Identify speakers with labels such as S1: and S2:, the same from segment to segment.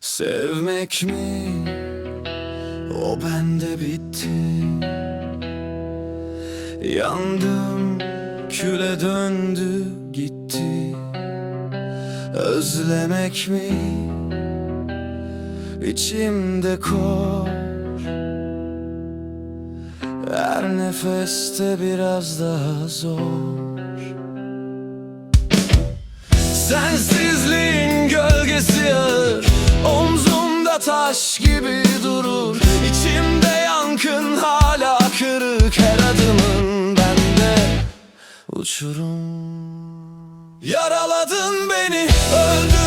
S1: Sevmek mi? O bende bitti Yandım küle döndü gitti Özlemek mi? İçimde kor Her nefeste biraz daha zor ağır Omzumda taş gibi durur. İçimde yankın hala kırık. Her adımın bende uçurum. Yaraladın beni, öldürdün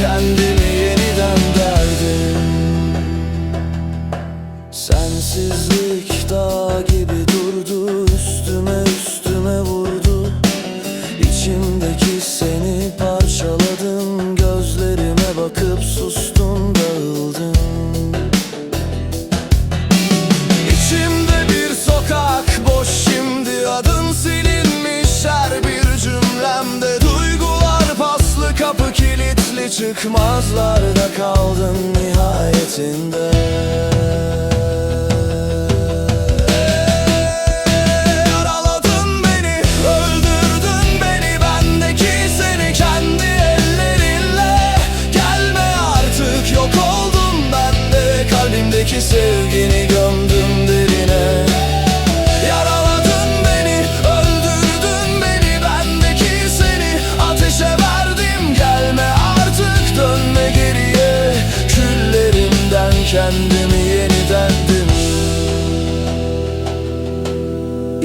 S1: kendimi yeniden derdim Sensizlik dağ gibi durdu Üstüme oldum bende Kalbimdeki sevgini gömdüm derine kendimi yeniden dim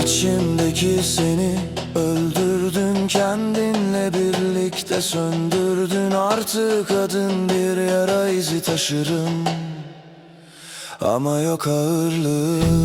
S1: İçimdeki seni öldürdün kendinle birlikte söndürdün. Artık adın bir yara izi taşırım. Ama yok ağırlığı